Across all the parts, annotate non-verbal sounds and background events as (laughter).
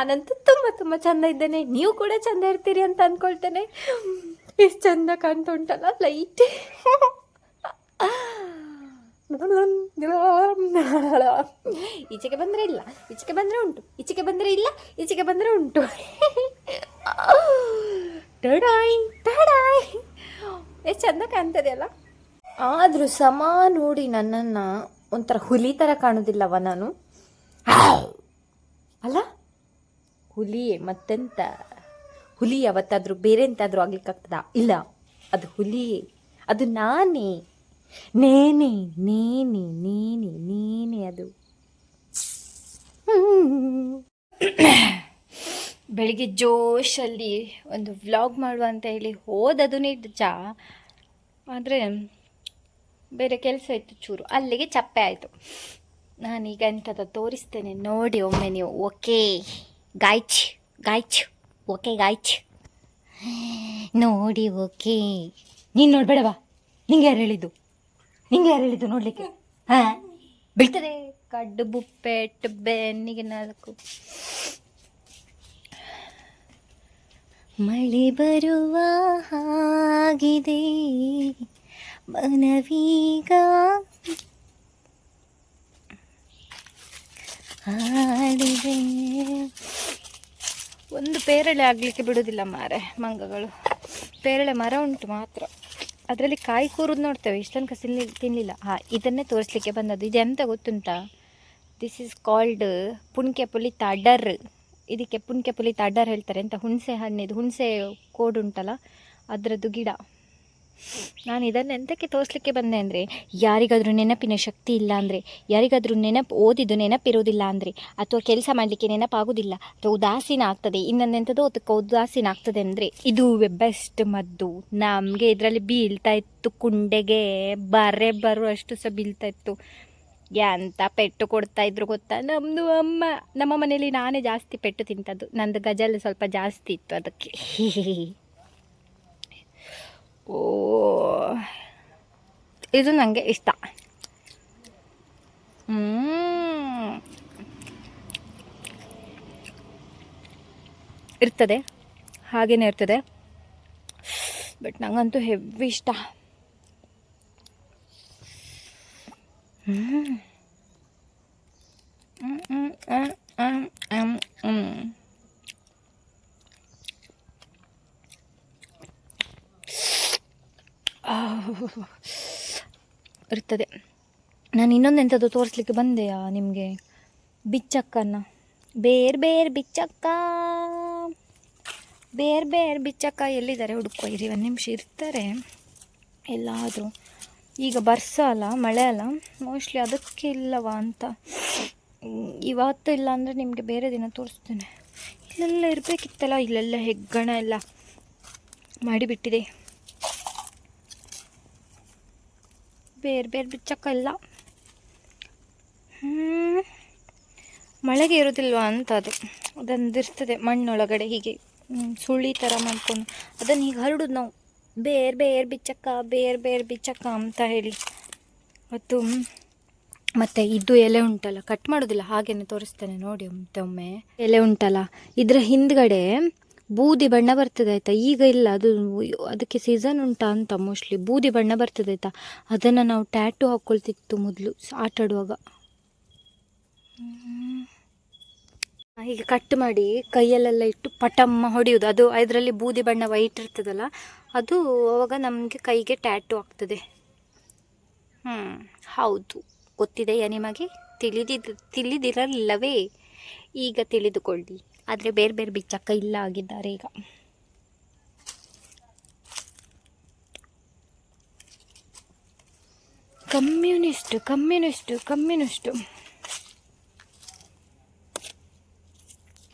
ನಾನಂತೂ ತುಂಬ ತುಂಬ ಚಂದ ಇದ್ದೇನೆ. ನೀವು ಕೂಡ ಚಂದ ಇರ್ತೀರಿ ಅಂತ ಅಂದ್ಕೊಳ್ತೇನೆ ಎಷ್ಟು ಚಂದ ಕಾಣ್ತಾ ಉಂಟಲ್ಲ ಲೈಟ್ ಈಚೆಗೆ ಬಂದರೆ ಇಲ್ಲ, ಈಚೆಗೆ ಬಂದರೆ ಉಂಟು, ಈಚೆಗೆ ಬಂದರೆ ಇಲ್ಲ, ಈಚೆಗೆ ಬಂದರೆ ಉಂಟು. ಟಡಾಯ್ ಟಡಾಯ್. ಎಷ್ಟು ಚಂದ ಕಾಣ್ತದೆ ಅಲ್ಲ ಆದರೂ ಸಮ ನೋಡಿ ನನ್ನನ್ನು ಒಂಥರ ಹುಲಿ ಥರ ಕಾಣೋದಿಲ್ಲವ ನಾನು. ಅಲ್ಲ? ಹುಲಿಯೇ ಮತ್ತೆಂತ? ಹುಲಿ ಯಾವತ್ತಾದರೂ ಬೇರೆ ಎಂತಾದರೂ ಆಗ್ಲಿಕ್ಕಾಗ್ತದ? ಇಲ್ಲ. ಅದು ಹುಲಿಯೇ ಅದು ನಾನೇ. ನೇನೆ ನೇನೆ ನೇನೆ ನೇನೆ ಅದು. (coughs) ಬೆಳಿಗ್ಗೆ ಜೋಶಲ್ಲಿ ಒಂದು ವ್ಲಾಗ್ ಮಾಡುವ ಅಂತ ಹೇಳಿ ಹೋದದು ನಿಜ. ಆದರೆ ಬೇರೆ ಕೆಲಸ ಇತ್ತು ಚೂರು. ಅಲ್ಲಿಗೆ ಚಪ್ಪೆ ಆಯಿತು. ನಾನೀಗ ಎಂಥದ ತೋರಿಸ್ತೇನೆ. ನೋಡಿ ಒಮ್ಮೆ ನೀವು. ಓಕೆ. ಗಾಯ್ಚ್ ಗಾಯ್ಚ್ ಓಕೆ ಗಾಯ್ಚ್ ನೋಡಿ ಓಕೆ ನೀನು ನೋಡ್ಬೇಡವಾ ನಿಂಗೆ ಯಾರು ಹೇಳಿದ್ದು ನಿಂಗೆ ಯಾರು ಹೇಳಿದ್ದು ನೋಡಲಿಕ್ಕೆ ಹಾಂ ಬೀಳ್ತದೆ ಕಡ್ಡು ಬುಪ್ಪೆಟ್ಟು ಬೆನ್ನಿಗೆ ನಾಲ್ಕು ಮಳೆ ಬರುವ ಹಾಗಿದೆ ಮನವೀಗ ಹಾಡಿದೆ ಒಂದು ಪೇರಳೆ ಆಗಲಿಕ್ಕೆ ಬಿಡೋದಿಲ್ಲ ಮಾರೆ, ಮಂಗಗಳು. ಪೇರಳೆ ಮರ ಉಂಟು ಮಾತ್ರ. ಅದರಲ್ಲಿ ಕಾಯಿ ಕೂರುದು ನೋಡ್ತೇವೆ, ಇಷ್ಟು ತನಕ ತಿನ್ಲಿ ತಿನ್ನಲಿಲ್ಲ ಹಾಂ, ಇದನ್ನೇ ತೋರಿಸ್ಲಿಕ್ಕೆ ಬಂದದ್ದು. ಇದೆಂತ ಗೊತ್ತುಂಟ? ದಿಸ್ ಈಸ್ ಕಾಲ್ಡ್ ಪುಣ್ಕೆ ಪುಲಿ ಅಡರ್ ಇದಕ್ಕೆ ಪುಣ್ಕೆ ಪುಲಿತ ಅಡರ್ ಹೇಳ್ತಾರೆ ಅಂತ ಹುಣಸೆ ಹಣ್ಣಿದು, ಹುಣಸೆ ಕೋಡು ಉಂಟಲ್ಲ, ಅದರದ್ದು ಗಿಡ. ನಾನು ಇದನ್ನು ಎಂತಕ್ಕೆ ತೋರಿಸ್ಲಿಕ್ಕೆ ಬಂದೆ ಅಂದರೆ, ಯಾರಿಗಾದರೂ ನೆನಪಿನ ಶಕ್ತಿ ಇಲ್ಲ ಅಂದರೆ, ಯಾರಿಗಾದರೂ ನೆನಪು ಓದಿದ್ದು ನೆನಪಿರೋದಿಲ್ಲ ಅಂದರೆ, ಅಥವಾ ಕೆಲಸ ಮಾಡಲಿಕ್ಕೆ ನೆನಪಾಗೋದಿಲ್ಲ, ಅಥವಾ ಉದಾಸೀನ ಆಗ್ತದೆ ಇನ್ನೊಂದೆಂಥದ್ದು ಅದಕ್ಕೆ ಉದಾಸೀನ ಆಗ್ತದೆ ಅಂದರೆ, ಇದು ಬೆಸ್ಟ್ ಮದ್ದು. ನಮಗೆ ಇದರಲ್ಲಿ ಬೀಳ್ತಾ ಇತ್ತು, ಕುಂಡೆಗೆ ಬರೆ ಬರುವಷ್ಟು ಸಹ ಬೀಳ್ತಾ ಇತ್ತು. ಎಂತ ಪೆಟ್ಟು ಕೊಡ್ತಾ ಇದ್ರು ಗೊತ್ತಾ? ನಮ್ಮದು ಅಮ್ಮ, ನಮ್ಮ ಮನೇಲಿ ನಾನೇ ಜಾಸ್ತಿ ಪೆಟ್ಟು ತಿಂತದ್ದು. ನಂದು ಗಜಲ್ ಸ್ವಲ್ಪ ಜಾಸ್ತಿ ಇತ್ತು ಅದಕ್ಕೆ. ಓ ಇದು ನನಗೆ ಇಷ್ಟ. ಇರ್ತದೆ ಹಾಗೇ ಇರ್ತದೆ ಬಟ್ ನಂಗಂತೂ ಹೆವಿ ಇಷ್ಟ ಹ್ಮ್. ಇರ್ತದೆ. ನಾನು ಇನ್ನೊಂದು ಎಂಥದ್ದು ತೋರಿಸ್ಲಿಕ್ಕೆ ಬಂದೆಯಾ ನಿಮಗೆ? ಬಿಚ್ಚಕ್ಕನ್ನ ಬೇರೆ ಬೇರೆ ಬಿಚ್ಚಕ್ಕ. ಬೇರೆ ಬೇರೆ ಬಿಚ್ಚಕ್ಕ. ಎಲ್ಲಿದ್ದಾರೆ? ಹುಡುಕೋ ಒಂದು ನಿಮಿಷ ಇರ್ತಾರೆ. ಎಲ್ಲಾದರೂ. ಈಗ ಬರ್ಸ ಅಲ್ಲ, ಮಳೆ ಅಲ್ಲ. ಮೋಸ್ಟ್ಲಿ ಅದಕ್ಕೆ ಇಲ್ಲವ ಅಂತ. ಇವತ್ತು ಇಲ್ಲ ಅಂದರೆ ನಿಮಗೆ ಬೇರೆ ದಿನ ತೋರಿಸ್ತೇನೆ. ಇಲ್ಲೆಲ್ಲ ಇರಬೇಕಿತ್ತಲ್ಲ, ಇಲ್ಲೆಲ್ಲ ಹೆಗ್ಗಣ ಎಲ್ಲ ಮಾಡಿಬಿಟ್ಟಿದೆ. ಬೇರೆ ಬೇರೆ ಬಿಚ್ಚಕ್ಕಲ್ಲ. ಮಳೆಗೆ ಇರೋದಿಲ್ವಾ ಅಂತ ಅದು ಅದೊಂದಿರ್ತದೆ ಮಣ್ಣೊಳಗಡೆ ಹೀಗೆ. ಸುಳ್ಳಿ ಸುಳಿ ಥರ ಮಾಡ್ಕೊಂಡು. ಅದನ್ನು ಹೀಗೆ ಹರಡುದು ನಾವು. ಬೇರೆ ಬೇರೆ ಬಿಚ್ಚಕ್ಕ, ಬೇರೆ ಬೇರೆ ಬಿಚ್ಚಕ್ಕ ಅಂತ ಹೇಳಿ. ಮತ್ತು ಮತ್ತು ಇದು ಎಲೆ ಉಂಟಲ್ಲ. ಕಟ್ ಮಾಡೋದಿಲ್ಲ, ಹಾಗೇನೆ ತೋರಿಸ್ತೇನೆ ನೋಡಿ ಒಮ್ಮೆ. ಎಲೆ ಉಂಟಲ್ಲ. ಇದರ ಹಿಂದ್ಗಡೆ ಬೂದಿ ಬಣ್ಣ ಬರ್ತದೆ ಆಯಿತಾ? ಈಗ ಇಲ್ಲ, ಅದು ಅದಕ್ಕೆ ಸೀಸನ್ ಉಂಟಾ ಅಂತ ಮೋಸ್ಟ್ಲಿ ಬೂದಿ ಬಣ್ಣ ಬರ್ತದೆ ಆಯಿತಾ? ಅದನ್ನು ನಾವು ಟ್ಯಾಟು ಹಾಕ್ಕೊಳ್ತಿತ್ತು ಮೊದಲು ಆಟಾಡುವಾಗ ಹೀಗೆ ಕಟ್ ಮಾಡಿ ಕೈಯಲ್ಲೆಲ್ಲ ಇಟ್ಟು ಪಟಮ್ಮ ಹೊಡೆಯೋದು. ಅದು ಅದರಲ್ಲಿ ಬೂದಿ ಬಣ್ಣ ವೈಟ್ ಇರ್ತದಲ್ಲ, ಅದು ಅವಾಗ ನಮಗೆ ಕೈಗೆ ಟ್ಯಾಟು ಆಗ್ತದೆ. ಹ್ಞೂ ಹೌದು. ಗೊತ್ತಿದೆಯಾ ನಿಮಗೆ? ತಿಳಿದಿದ್ದು ತಿಳಿದಿರಲಿಲ್ಲವೇ? ಈಗ ತಿಳಿದುಕೊಳ್ಳಿ. ಆದರೆ ಬೇರೆ ಬೇರೆ ಬಿಚ್ಚಕ್ಕ ಇಲ್ಲ ಆಗಿದ್ದಾರೆ ಈಗ. Communist communist communist.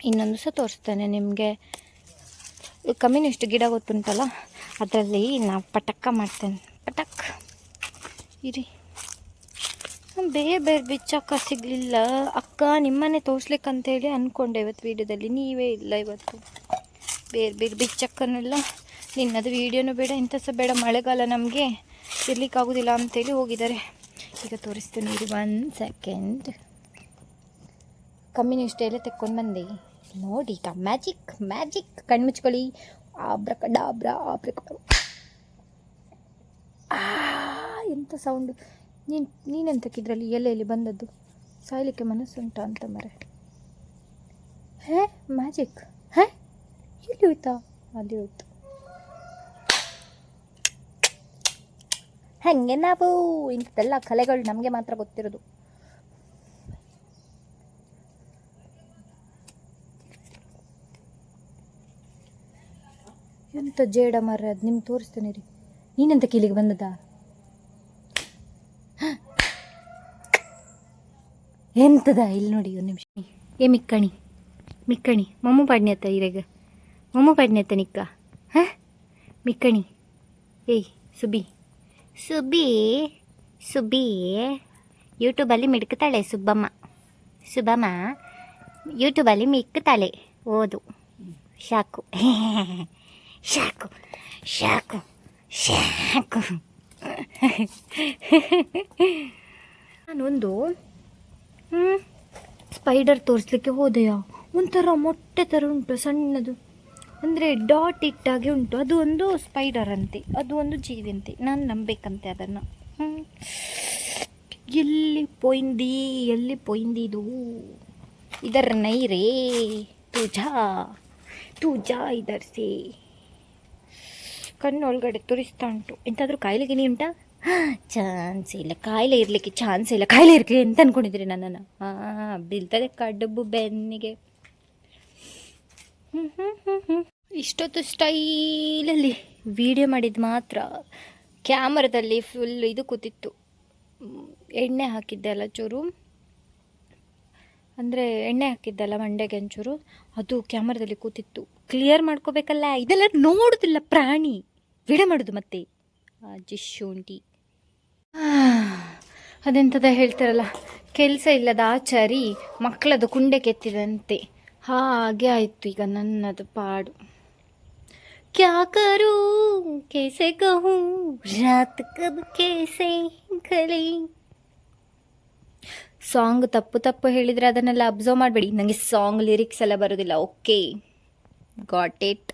ಇನ್ನೊಂದು ಸಹ ತೋರಿಸ್ತೇನೆ ನಿಮಗೆ. ಕಮ್ಯುನಿಸ್ಟ್ ಗಿಡ ಗೊತ್ತುಂಟಲ್ಲ, ಅದರಲ್ಲಿ ನಾವು ಪಟಕ್ಕ ಮಾಡ್ತೇನೆ. ಪಟಕ್. ಇರಿ. ಬೇರೆ ಬೇರೆ ಬಿಚ್ಚಕ್ಕ ಸಿಗಲಿಲ್ಲ. ಅಕ್ಕ ನಿಮ್ಮನೆ ತೋರಿಸ್ಲಿಕ್ಕಂತೇಳಿ ಅಂದ್ಕೊಂಡೆ ಇವತ್ತು ವೀಡಿಯೋದಲ್ಲಿ. ನೀವೇ ಇಲ್ಲ ಇವತ್ತು. ಬೇರೆ ಬೇರೆ ಬಿಚ್ಚಕ್ಕನೆಲ್ಲ. ನಿನ್ನದು ವೀಡಿಯೋನೂ ಬೇಡ ಇಂಥ ಸಹ ಬೇಡ. ಮಳೆಗಾಲ ನಮಗೆ ಇರ್ಲಿಕ್ಕಾಗೋದಿಲ್ಲ ಅಂತೇಳಿ ಹೋಗಿದ್ದಾರೆ. ಈಗ ತೋರಿಸ್ತೀನಿ ಇರಿ ಒನ್ ಸೆಕೆಂಡ್ ಕಮ್ಯುನಿಸ್ಟ್ ಎಲ್ಲ ತೆಕ್ಕೊಂಡು ಬಂದೆ. ನೋಡಿ, ಈಗ ಮ್ಯಾಜಿಕ್ ಮ್ಯಾಜಿಕ್ ಕಣ್ಮುಚ್ಕೊಳ್ಳಿ ಆಬ್ರಕಡಾಬ್ರ ಆಬ್ರ ಆ, ಎಂಥ ಸೌಂಡು ನೀನು ನೀನೆಂತಕ್ಕಿದ್ರಲ್ಲಿ ಎಲೆಯಲ್ಲಿ ಬಂದದ್ದು? ಸಾಯ್ಲಿಕ್ಕೆ ಮನಸ್ಸುಂಟ ಅಂತ ಮರೆ. ಹೇ ಮ್ಯಾಜಿಕ್ ಹೇ, ಎಲ್ಲಿ ಹೋಯ್ತಾ? ಅಲ್ಲಿ ಹೋಯ್ತು. ಹೆಂಗೆ ನಾವು ಇಂಥದ್ದೆಲ್ಲ ಕಲೆಗಳು ನಮಗೆ ಮಾತ್ರ ಗೊತ್ತಿರೋದು. ಎಂಥ ಜೇಡ ಮರ ಅದು ನಿಮ್ಗೆ ತೋರಿಸ್ತೇನೆ ರೀ. ನೀನೆಂತ ಕೀಲಿಗೆ ಬಂದದ ಎಂತದ? ಇಲ್ಲಿ ನೋಡಿ ಒಂದು ನಿಮಿಷ. ಏ, ಮಿಕ್ಕಣಿ ಮಿಕ್ಕಣಿ, ಮಮ್ಮು ಪಾಡ್ನೆತ್ತ ಇರೆಗ. ಮಮ್ಮು ಪಾಡ್ನೆತ್ತ ನಿಕ್ಕ. ಹಾಂ? ಮಿಕ್ಕಣಿ, ಏಯ್ ಸುಬಿ ಸುಬಿ ಸುಬಿ ಯೂಟ್ಯೂಬಲ್ಲಿ ಮಿಡ್ಕತಾಳೆ ಸುಬ್ಬಮ್ಮ. ಸುಬ್ಬಮ್ಮ ಯೂಟ್ಯೂಬಲ್ಲಿ ಮಿಕ್ಕುತ್ತಾಳೆ. ಓದು. ಶಾಕು. (laughs) Shock shock shock. (laughs) ನಾನೊಂದು ಸ್ಪೈಡರ್ ತೋರಿಸ್ಲಿಕ್ಕೆ ಹೋದೆಯಾ? ಒಂಥರ ಮೊಟ್ಟೆ ಥರ ಉಂಟು, ಸಣ್ಣದು. ಅಂದರೆ ಡಾಟ್ ಇಟ್ಟಾಗಿ ಉಂಟು. ಅದು ಒಂದು ಸ್ಪೈಡರ್ ಅಂತೆ. ಅದು ಒಂದು ಜೀವಂತೆ. ನಾನು ನಂಬೇಕಂತೆ ಅದನ್ನು. ಎಲ್ಲಿ ಪೋಯಿಂದಿ ಎಲ್ಲಿ ಪೋಯಿಂದಿ ಇದು? ಇದರ ನೈರೇ. ತುಜಾ. ತುಜಾ ಇದರ್ಸಿ. ಕಣ್ಣು ಕಣ್ಣೊಳಗಡೆ ತುರಿಸ್ತಾ ಉಂಟು. ಎಂತಾದರೂ ಕಾಯಿಲೆಗೆ ಉಂಟಾ? ಚಾನ್ಸ್ ಇಲ್ಲ. ಕಾಯಿಲೆ ಇರಲಿಕ್ಕೆ ಚಾನ್ಸ್ ಇಲ್ಲ. ಕಾಯಿಲೆ ಇರಲಿ ಎಂತ ಅನ್ಕೊಂಡಿದ್ರಿ ನನ್ನನ್ನು? ಹಾಂ ಬೀಳ್ತದೆ ಕಡುಬು ಬೆನ್ನಿಗೆ. ಇಷ್ಟೊತ್ತು ಸ್ಟೈಲಲ್ಲಿ ವಿಡಿಯೋ ಮಾಡಿದ್ದು ಮಾತ್ರ. ಕ್ಯಾಮರದಲ್ಲಿ ಫುಲ್ ಇದು ಕೂತಿತ್ತು. ಎಣ್ಣೆ ಹಾಕಿದ್ದೆ ಅಲ್ಲ ಚೂರು. ಅಂದರೆ ಎಣ್ಣೆ ಹಾಕಿದ್ದಲ್ಲ ಮಂಡೆಗೆ ಒಂಚೂರು. ಅದು ಕ್ಯಾಮರದಲ್ಲಿ ಕೂತಿತ್ತು. ಕ್ಲಿಯರ್ ಮಾಡ್ಕೋಬೇಕಲ್ಲ? ಇದೆಲ್ಲ ನೋಡೋದಿಲ್ಲ ಪ್ರಾಣಿ. ವಿಡಿಯೋ ಮಾಡೋದು ಮತ್ತೆ. ಆ ಶುಂಠಿ ಅದೆಂಥದ ಹೇಳ್ತಾರಲ್ಲ, ಕೆಲಸ ಇಲ್ಲದ ಆಚಾರಿ ಮಕ್ಕಳದು ಕುಂಡೆ ಕೆತ್ತಿದಂತೆ. ಹಾಗೆ ಆಯಿತು ಈಗ ನನ್ನದು ಪಾಡು. ಕ್ಯಾ ಕರೂ ಕೇಸೆ ಕಹೂ, ರಾತ್ ಕಬ್ ಕೇಸೆ ಕಲಿ. ಸಾಂಗ್ ತಪ್ಪು ತಪ್ಪು ಹೇಳಿದರೆ ಅದನ್ನೆಲ್ಲ ಅಬ್ಸರ್ವ್ ಮಾಡಬೇಡಿ. ನನಗೆ ಸಾಂಗ್ ಲಿರಿಕ್ಸ್ ಎಲ್ಲ ಬರೋದಿಲ್ಲ. Okay. Got it.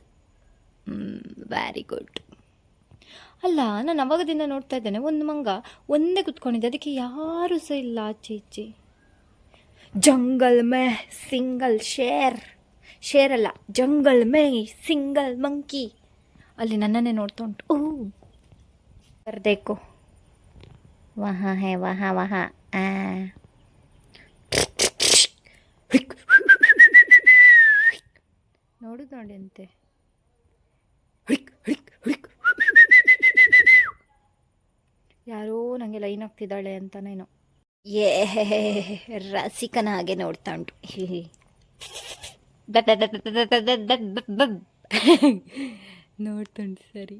Very good ಅಲ್ಲ, ನಾನು ಅವಾಗದಿಂದ ನೋಡ್ತಾ ಇದ್ದೇನೆ, ಒಂದು ಮಂಗ ಒಂದೇ ಕುತ್ಕೊಂಡಿದ್ದೆ ಅದಕ್ಕೆ ಯಾರೂ ಸಹ ಇಲ್ಲ ಆಚೆ ಈಚೆ ಜಂಗಲ್ ಮೇ ಸಿಂಗಲ್ ಶೇರ್. ಶೇರ್ ಅಲ್ಲ, ಜಂಗಲ್ ಮೇ ಸಿಂಗಲ್ ಮಂಕಿ. ಅಲ್ಲಿ ನನ್ನನ್ನೇ ನೋಡ್ತಾ ಉಂಟು. ಓ ಬರ್ದೇಕು ವಹ ಹೇ, ವಹ ವಹ, ಆ. ನೋಡುದು ನೋಡಿ ಅಂತೆ. ನನಗೆ ಹೋಗ್ತಿದ್ದಾಳೆ ಅಂತಾನೇನೋ. ಏ ರಸಿಕನ ಹಾಗೆ ನೋಡ್ತಾ ಉಂಟು ನೋಡ್ತುಂಟು ಸರಿ.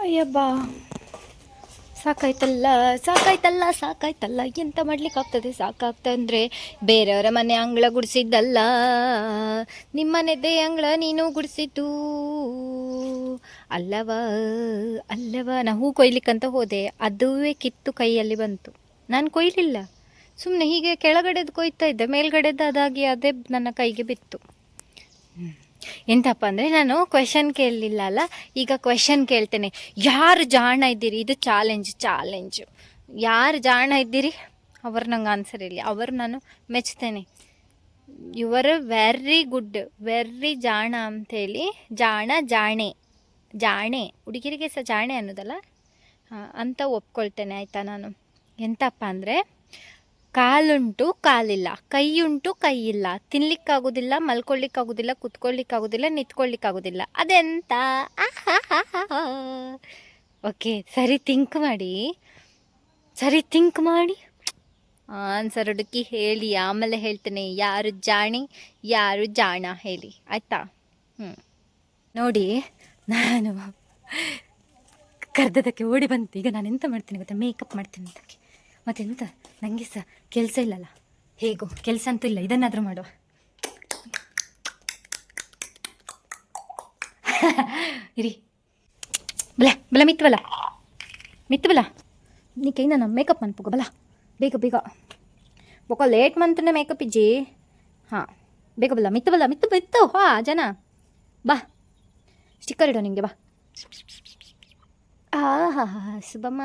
ಅಯ್ಯಬ್ಬಾ. ಸಾಕಾಯ್ತಲ್ಲ ಸಾಕಾಯ್ತಲ್ಲ ಸಾಕಾಯ್ತಲ್ಲ. ಎಂತ ಮಾಡ್ಲಿಕ್ಕಾಗ್ತದೆ? ಸಾಕಾಗ್ತಂದರೆ ಬೇರೆಯವರ ಮನೆ ಅಂಗಳ ಗುಡಿಸಿದ್ದಲ್ಲ. ನಿಮ್ಮನೆದೇ ಅಂಗಳ ನೀನು ಗುಡಿಸಿದ್ದು. ಅಲ್ಲವ ಅಲ್ಲವ, ನಾ ಹೂ ಕೊಯ್ಲಿಕ್ಕಂತ ಹೋದೆ. ಅದುವೇ ಕಿತ್ತು ಕೈಯಲ್ಲಿ ಬಂತು. ನಾನು ಕೊಯ್ಲಿಲ್ಲ. ಸುಮ್ಮನೆ ಹೀಗೆ ಕೆಳಗಡೆದು ಕೊಯ್ತಾ ಇದ್ದೆ, ಮೇಲ್ಗಡೆದು ಅದಾಗಿ ಅದೇ ನನ್ನ ಕೈಗೆ ಬಿತ್ತು. ಎಂತಪ್ಪ ಅಂದರೆ ನಾನು ಕ್ವೆಶನ್ ಕೇಳಲಿಲ್ಲ ಅಲ್ಲ? ಈಗ ಕ್ವೆಶನ್ ಕೇಳ್ತೇನೆ. ಯಾರು ಜಾಣ ಇದ್ದೀರಿ? ಇದು ಚಾಲೆಂಜ್ ಚಾಲೆಂಜು ಯಾರು ಜಾಣ ಇದ್ದೀರಿ? ಅವರು ನಂಗೆ ಆನ್ಸರ್ ಇರಲಿ ಅವರು ನಾನು ಮೆಚ್ತೇನೆ ಯುವರ್ ವೆರಿ ಗುಡ್ ವೆರಿ ಜಾಣ ಅಂಥೇಳಿ ಜಾಣ, ಜಾಣೆ. ಜಾಣೆ. ಹುಡುಗಿರಿಗೆ ಸಹ ಜಾಣೆ ಅನ್ನೋದಲ್ಲ? ಅಂತ ಒಪ್ಕೊಳ್ತೇನೆ, ಆಯಿತಾ ನಾನು? ಎಂತಪ್ಪ ಅಂದರೆ ಕಾಲುಂಟು ಕಾಲಿಲ್ಲ, ಕೈಯುಂಟು ಕೈ ಇಲ್ಲ ತಿನ್ಲಿಕ್ಕಾಗೋದಿಲ್ಲ, ಮಲ್ಕೊಳ್ಳಿಕ್ಕಾಗೋದಿಲ್ಲ, ಕುತ್ಕೊಳ್ಳಿಕ್ಕಾಗೋದಿಲ್ಲ, ನಿಂತ್ಕೊಳ್ಳಿಕ್ಕಾಗೋದಿಲ್ಲ. ಅದೆಂತ? ಓಕೆ, ಸರಿ ಥಿಂಕ್ ಮಾಡಿ. ಸರಿ ಥಿಂಕ್ ಮಾಡಿ. ಆನ್ಸರ್ ಹುಡುಕಿ ಹೇಳಿ, ಆಮೇಲೆ ಹೇಳ್ತೇನೆ. ಯಾರು ಜಾಣಿ, ಯಾರು ಜಾಣ ಹೇಳಿ. ಆಯ್ತಾ? ಹ್ಞೂ ನೋಡಿ, ನಾನು ಕರ್ದದಕ್ಕೆ ಓಡಿ ಬಂತು. ಈಗ ನಾನು ಎಂತ ಮಾಡ್ತೀನಿ ಗೊತ್ತಾ? ಮೇಕಪ್ ಮಾಡ್ತೀನಿ ಅದಕ್ಕೆ. ಮತ್ತೆಂತ? ನನಗೆ ಸಹ ಕೆಲಸ ಇಲ್ಲಲ್ಲ. ಹೇಗೋ ಕೆಲಸ ಅಂತೂ ಇಲ್ಲ. ಇದನ್ನಾದರೂ ಮಾಡುವ. ಇರಿ. ಬಲ ಬಲ ಮಿತ್ತು ಬಲ ಮಿತ್ತು ಬಲ ನೀ ಕೈ ನಾನು ಮೇಕಪ್ ಮನ್ಪುಗ. ಬಲ. ಬೇಗ ಬೇಗ. ಬೊಕ ಲೇಟ್ ಮಂತನೇ ಮೇಕಪ್ ಇಜ್ಜಿ. ಹಾಂ. ಬೇಗ ಬಲ್ಲ ಮಿತ್ತು ಬಲ್ಲ ಮಿತ್ತು ಮಿತ್ತು ಹಾ, ಜನ. ಬಾ. ಸ್ಟಿಕ್ಕರ್ ಇಡೋ ನಿಮಗೆ ಬಾ. ಆ ಹಾ ಹಾ ಶುಭಮ್ಮ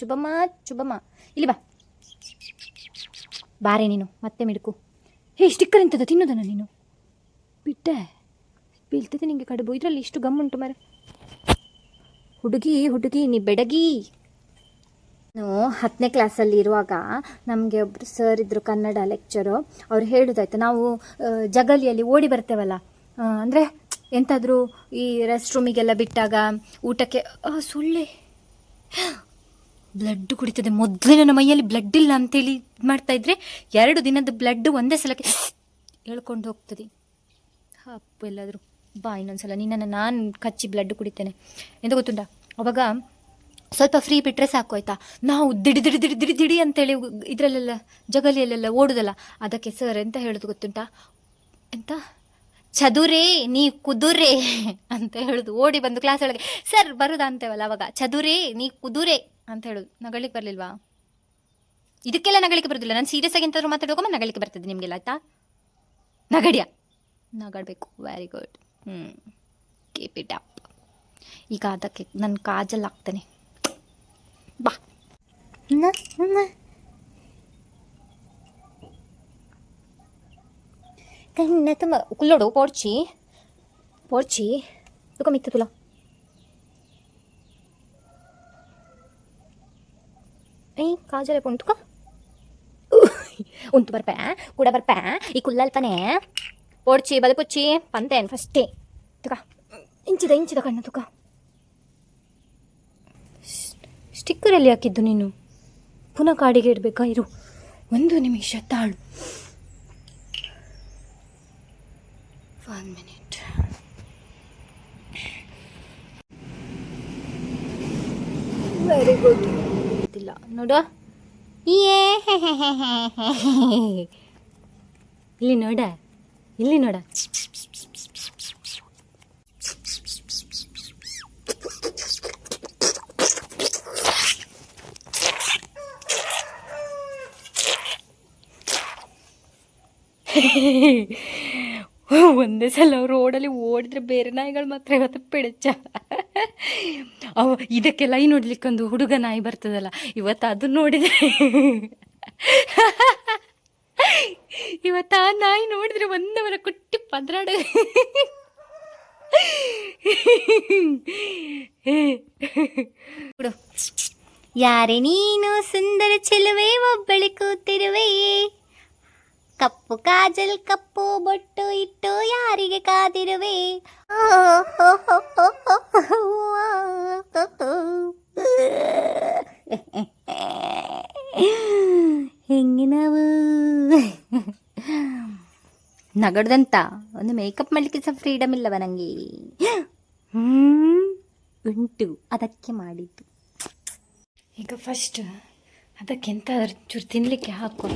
ಶುಭಮ್ಮ ಶುಭಮ್ಮ ಇಲ್ಲಿ ಬಾ. ಬಾರೆ ನೀನು, ಮತ್ತೆ ಮಿಡುಕು. ಹೇ ಸ್ಟಿಕ್ಕರ್ ಎಂತದ ತಿನ್ನೋದನ್ನ ನೀನು. ಬಿಟ್ಟೆ. ಬೀಳ್ತದೆ ನಿಂಗೆ ಕಡುಬು. ಇದರಲ್ಲಿ ಇಷ್ಟು ಗಮ್ ಉಂಟು ಮರ. ಹುಡುಗಿ ಹುಡುಗಿ, ನೀ ಬೆಡಗಿ. ನಾನು ಹತ್ತನೇ ಕ್ಲಾಸಲ್ಲಿ ಇರುವಾಗ ನಮಗೆ ಒಬ್ಬರು ಸರ್ ಇದ್ದರು ಕನ್ನಡ ಲೆಕ್ಚರು ಅವ್ರು ಹೇಳೋದಾಯ್ತು, ನಾವು ಜಗಲಿಯಲ್ಲಿ ಓಡಿ ಬರ್ತೇವಲ್ಲ. ಅಂದರೆ ಎಂತಾದರೂ ಈ ರೆಸ್ಟ್ ರೂಮಿಗೆಲ್ಲ ಬಿಟ್ಟಾಗ ಊಟಕ್ಕೆ ಸೊಳ್ಳೆ. ಬ್ಲಡ್ ಕುಡಿತದೆ. ಮೊದಲೇ ನನ್ನ ಮೈಯಲ್ಲಿ ಬ್ಲಡ್ ಇಲ್ಲ ಅಂತೇಳಿ ಇದು ಮಾಡ್ತಾ ಇದ್ರೆ ಎರಡು ದಿನದ ಬ್ಲಡ್ ಒಂದೇ ಸಲಕ್ಕೆ ಹೇಳ್ಕೊಂಡು ಹೋಗ್ತದೆ. ಅಪ್ಪು, ಎಲ್ಲಾದರೂ ಬಾ ಇನ್ನೊಂದ್ಸಲ. ನಿನ್ನನ್ನು ನಾನು ಕಚ್ಚಿ ಬ್ಲಡ್ ಕುಡಿತೇನೆ. ಎಂತ ಗೊತ್ತುಂಟ? ಅವಾಗ ಸ್ವಲ್ಪ ಫ್ರೀ ಬಿಟ್ಟರೆ ಸಾಕು ಆಯ್ತಾ? ನಾವು ದಿಡಿ ದಿಡಿ ದಿಡಿ ದಿಡಿ ದಿಡಿ ಅಂತೇಳಿ ಇದರಲ್ಲೆಲ್ಲ, ಜಗಲಿಯಲ್ಲೆಲ್ಲ ಓಡುದಲ್ಲ? ಅದಕ್ಕೆ ಸರ್ ಎಂತ ಹೇಳೋದು ಗೊತ್ತುಂಟ? ಎಂತ? ಚದುರೇ, ನೀ ಕುದುರೆ (laughs) ಅಂತ ಹೇಳುದು. ಓಡಿ ಬಂದು ಕ್ಲಾಸ್ ಒಳಗೆ ಸರ್ ಬರುದಾ? ಅವಾಗ. ಚದುರೇ, ನೀ ಕುದುರೆ. ಅಂತ ಹೇಳುದು ನಗಳಿಕ್ ಬರಲಿಲ್ವಾ ಇದಕ್ಕೆಲ್ಲ ನಗಳಿಕೆ ಬರೋದಿಲ್ಲ ನಾನು ಸೀರಿಯಸ್ ಆಗಿ ಎಂತಾದ್ರೂ ಮಾತಾಡುವಾಗ ನಗಳಿಕೆ ಬರ್ತದೆ ನಿಮಗೆಲ್ಲ ಆಯ್ತಾ ನಗಡ್ಯ ನಗಡಬೇಕು ವೆರಿ ಗುಡ್ ಹ್ಞೂ ಕೀಪ್ ಇಟ್ ಅಪ್ ಈಗ ಅದಕ್ಕೆ ನಾನು ಕಾಜಲ್ ಹಾಕ್ತೇನೆ ಬಾ. ಕಣ್ಣ ತುಂಬ ಕುಲ್ಲೋಡು ಪೋಡ್ಚಿ ಪೋಡ್ಚಿ ತುಕ ಮಿತ್ತು ತುಲ ಏಯ್, ಕಾಜಲೆ ಪುಂಟ್ಕ ಉಂಟು ಬರ್ಪೆ, ಕೂಡ ಬರ್ಪೆ. ಈ ಕುಲ್ಲಲ್ಪನೆ. ಪೋಡ್ಚಿ ಬದುಕುಚ್ಚಿ ಪಂತೇನು ಫಸ್ಟೇ ತುಕ ಇಂಚಿದ ಇಂಚಿದ ಕಣ್ಣು ತುಕ ಸ್ಟಿಕ್ಕರ್ ಎಲ್ಲಿ ಹಾಕಿದ್ದು ನೀನು. ಪುನಃ ಕಾಡಿಗೆ ಇಡಬೇಕಾ? ಇರು. ಒಂದು ನಿಮಿಷ ತಾಳು. ಒನ್ ಮಿನಿಟ್ ವೆರಿ ಗುಡ್ ಇಲ್ಲ ನೋಡು. ಏ ಇಲ್ಲಿ ನೋಡ. ಇಲ್ಲಿ ನೋಡ. ಒಂದೇ ಸಲ ರೋಡಲ್ಲಿ ಓಡಿದ್ರೆ ಬೇರೆ ನಾಯಿಗಳು ಮಾತ್ರ ಇವತ್ತು ಪಿಡಚ. ಅವ ಇದಕ್ಕೆ ಲೈ ನೋಡ್ಲಿಕ್ಕೊಂದು ಹುಡುಗ ನಾಯಿ ಬರ್ತದಲ್ಲ, ಇವತ್ತು ಅದು ನೋಡಿದೆ ಇವತ್ತು ಆ ನಾಯಿ ನೋಡಿದ್ರೆ ಒಂದವರ ಕುಟ್ಟಿ ಪದ್ರಾಡ. ಯಾರೇ ನೀನು ಸುಂದರ ಚೆಲುವೆ ಒಬ್ಬಳೆ ಕೂತಿರುವೆ. ಕಪ್ಪು ಕಾಜಲ್ ಕಪ್ಪು ಬೊಟ್ಟು ಇಟ್ಟು ಯಾರಿಗೆ ಕಾದಿರುವೆ? ಹೆಂಗೆ ನಾವು ನಗಡ್ದಂತ, ಒಂದು ಮೇಕಪ್ ಮಾಡಲಿಕ್ಕೆ ಸಹ ಫ್ರೀಡಮ್ ಇಲ್ಲವ ನನಗೆ ಉಂಟು, ಅದಕ್ಕೆ ಮಾಡಿದ್ದು. ಈಗ ಫಸ್ಟ್ ಅದಕ್ಕೆ ಎಂತಾದ್ರೂ ಚೂರು ತಿನ್ನಲಿಕ್ಕೆ ಹಾಕೋ.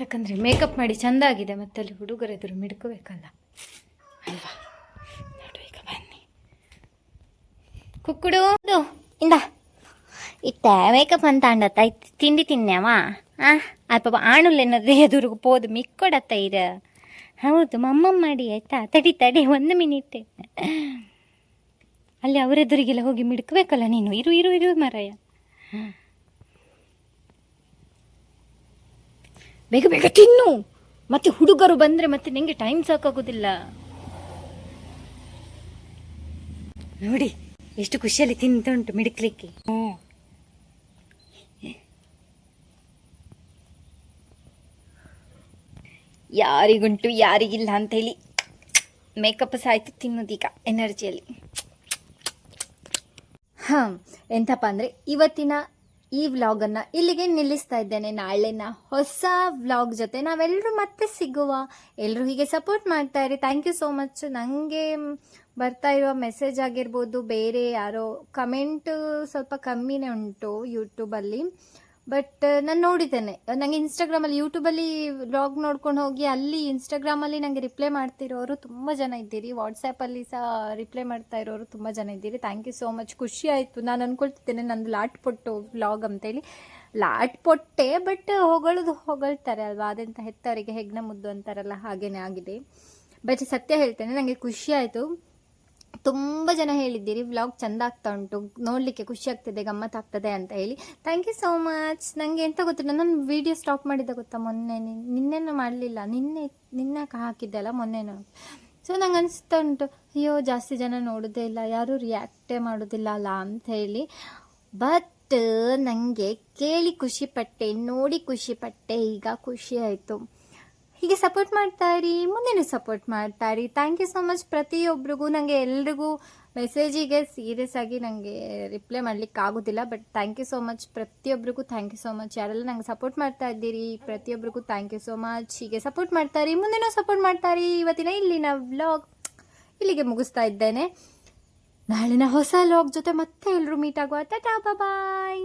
ಯಾಕಂದರೆ ಮೇಕಪ್ ಮಾಡಿ ಚೆಂದ ಆಗಿದೆ ಮತ್ತೆ ಅಲ್ಲಿ ಹುಡುಗರ ಎದುರು ಮಿಡ್ಕೋಬೇಕಲ್ಲ. ಅಲ್ವಾ? ನೋಡು ಈಗ ಬನ್ನಿ. ಕುಕ್ಕುಡು. ಇದು, ಇತ್ತ ಮೇಕಪ್ ಅಂತ ಅಂಡತ್ತ ತಿಂಡಿ ತಿನ್ನವ ಆ ಅಲ್ಪ ಆಣುಲ್ಲೇನಾದ್ರೆ ಎದುರು ಪೋದು ಮಿಕ್ಕೊಡತ್ತ ಇರ ಹೌದು ಮಮ್ಮಮ್ಮ ಮಾಡಿ ಆಯ್ತಾ? ತಡಿ ತಡಿ ಒಂದು ಮಿನಿಟ್. ಅಲ್ಲಿ ಅವರೆದುರಿಗೆಲ್ಲ ಹೋಗಿ ಮಿಡ್ಕಬೇಕಲ್ಲ ನೀನು? ಇರು ಇರು ಇರು ಮರಯ್ಯ. ಬೇಗ ಬೇಗ ತಿನ್ನು. ಮತ್ತೆ ಹುಡುಗರು ಬಂದ್ರೆ ಮತ್ತೆ ನಿಂಗೆ ಟೈಮ್ ಸಾಕಾಗೋದಿಲ್ಲ. ನೋಡಿ, ಎಷ್ಟು ಖುಷಿಯಲ್ಲಿ ತಿಂತ ಉಂಟು ಮಿಡ್ಕ್ಲಿಕ್ಕೆ ಯಾರಿಗುಂಟು ಯಾರಿಗಿಲ್ಲ ಅಂತ ಹೇಳಿ ಮೇಕಪ್ ಸಾಯ್ತು ತಿನ್ನೋದೀಗ ಎನರ್ಜಿಯಲ್ಲಿ ಹಾಂ ಎಂತಪ್ಪ ಅಂದರೆ ಇವತ್ತಿನ ಈ ವ್ಲಾಗನ್ನು ಇಲ್ಲಿಗೆ ನಿಲ್ಲಿಸ್ತಾ ಇದ್ದೇನೆ. ನಾಳೆನ ಹೊಸ ವ್ಲಾಗ್ ಜೊತೆ ನಾವೆಲ್ಲರೂ ಮತ್ತೆ ಸಿಗುವ. ಎಲ್ಲರೂ ಹೀಗೆ ಸಪೋರ್ಟ್ ಮಾಡ್ತಾ ಇರಿ. ಥ್ಯಾಂಕ್ ಯು ಸೋ ಮಚ್ ನನಗೆ ಬರ್ತಾ ಇರುವ ಮೆಸೇಜ್ ಆಗಿರ್ಬೋದು, ಬೇರೆ ಯಾರೋ ಕಮೆಂಟ್ ಸ್ವಲ್ಪ ಕಮ್ಮಿನೇ ಉಂಟು ಯೂಟ್ಯೂಬಲ್ಲಿ ಬಟ್ ನಾನು ನೋಡಿದ್ದೇನೆ. ನನಗೆ ಇನ್ಸ್ಟಾಗ್ರಾಮಲ್ಲಿ ಯೂಟ್ಯೂಬಲ್ಲಿ ವ್ಲಾಗ್ ನೋಡ್ಕೊಂಡು ಹೋಗಿ ಅಲ್ಲಿ ಇನ್ಸ್ಟಾಗ್ರಾಮಲ್ಲಿ ನನಗೆ ರಿಪ್ಲೈ ಮಾಡ್ತಿರೋರು ತುಂಬ ಜನ ಇದ್ದೀರಿ. ವಾಟ್ಸಪ್ಪಲ್ಲಿ ಸಹ ರಿಪ್ಲೈ ಮಾಡ್ತಾ ಇರೋರು ತುಂಬ ಜನ ಇದ್ದೀರಿ. ಥ್ಯಾಂಕ್ ಯು ಸೋ ಮಚ್ ಖುಷಿ ಆಯಿತು. ನಾನು ಅಂದ್ಕೊಳ್ತಿದ್ದೇನೆ ನಂದು ಲಾಟ್ ಪೊಟ್ಟು ವ್ಲಾಗ್ ಅಂತೇಳಿ ಲಾಟ್ ಪೊಟ್ಟೆ ಬಟ್ ಹೊಗಳದು ಹೊಗಳ್ತಾರೆ ಅಲ್ವಾ? ಅದಂತ ಹೆತ್ತವರಿಗೆ ಹೆಗ್ನ ಮುದ್ದು ಅಂತಾರಲ್ಲ, ಹಾಗೇನೆ ಆಗಿದೆ. ಬಟ್ ಸತ್ಯ ಹೇಳ್ತೇನೆ ನನಗೆ ಖುಷಿ ಆಯಿತು. ತುಂಬ ಜನ ಹೇಳಿದ್ದೀರಿ ವ್ಲಾಗ್ ಚಂದ ಆಗ್ತಾ ಉಂಟು, ನೋಡಲಿಕ್ಕೆ ಖುಷಿ ಆಗ್ತದೆ, ಗಮ್ಮತ್ ಆಗ್ತದೆ ಅಂತ ಹೇಳಿ. ಥ್ಯಾಂಕ್ ಯು ಸೋ ಮಚ್ ನನಗೆ ಎಂತ ಗೊತ್ತಿಲ್ಲ, ನಾನು ವೀಡಿಯೋ ಸ್ಟಾಪ್ ಮಾಡಿದ್ದೆ ಗೊತ್ತಾ ಮೊನ್ನೆ ನಿನ್- ನಿನ್ನೆನೂ ಮಾಡಲಿಲ್ಲ, ನಿನ್ನೆ ನಿನ್ನೆ ಹಾಕಿದ್ದಲ್ಲ ಮೊನ್ನೆನೂ ಸೊ ನಂಗೆ ಅನಿಸ್ತಾ ಉಂಟು, ಅಯ್ಯೋ, ಜಾಸ್ತಿ ಜನ ನೋಡೋದೇ ಇಲ್ಲ, ಯಾರೂ ರಿಯಾಕ್ಟೇ ಮಾಡೋದಿಲ್ಲ ಅಲ್ಲ ಅಂತ ಹೇಳಿ. ಬಟ್ ನನಗೆ ಕೇಳಿ ಖುಷಿ ಪಟ್ಟೆ, ನೋಡಿ ಖುಷಿ ಪಟ್ಟೆ, ಈಗ ಖುಷಿ ಆಯಿತು. ಹೀಗೆ ಸಪೋರ್ಟ್ ಮಾಡ್ತಾ ಇರಿ ಮುಂದೆನೂ ಸಪೋರ್ಟ್ ಮಾಡ್ತಾ ಇರಿ ಥ್ಯಾಂಕ್ ಯು ಸೊ ಮಚ್ ಪ್ರತಿಯೊಬ್ಬರಿಗೂ ನನಗೆ ಎಲ್ರಿಗೂ ಮೆಸೇಜಿಗೆ ಸೀರಿಯಸ್ ಆಗಿ ನನಗೆ ರಿಪ್ಲೈ ಮಾಡ್ಲಿಕ್ಕೆ ಆಗೋದಿಲ್ಲ but thank you so much ಪ್ರತಿಯೊಬ್ಬರಿಗೂ ಥ್ಯಾಂಕ್ ಯು ಸೋ ಮಚ್ ಯಾರೆಲ್ಲ ನಂಗೆ ಸಪೋರ್ಟ್ ಮಾಡ್ತಾ ಇದ್ದೀರಿ ಪ್ರತಿಯೊಬ್ಬರಿಗೂ ಥ್ಯಾಂಕ್ ಯು ಸೋ ಮಚ್ ಹೀಗೆ ಸಪೋರ್ಟ್ ಮಾಡ್ತಾ ಇರಿ ಮುಂದೆನೂ ಸಪೋರ್ಟ್ ಮಾಡ್ತಾ ಇರಿ ಇವತ್ತಿನ ಇಲ್ಲಿನ ವ್ಲಾಗ್ ಇಲ್ಲಿಗೆ ಮುಗಿಸ್ತಾ ಇದ್ದೇನೆ. ನಾಳಿನ ಹೊಸ ಲಾಗ್ ಜೊತೆ ಮತ್ತೆ ಎಲ್ಲರೂ ಮೀಟ್ ಆಗುವ. ಟಾಟಾ ಬಾಯ್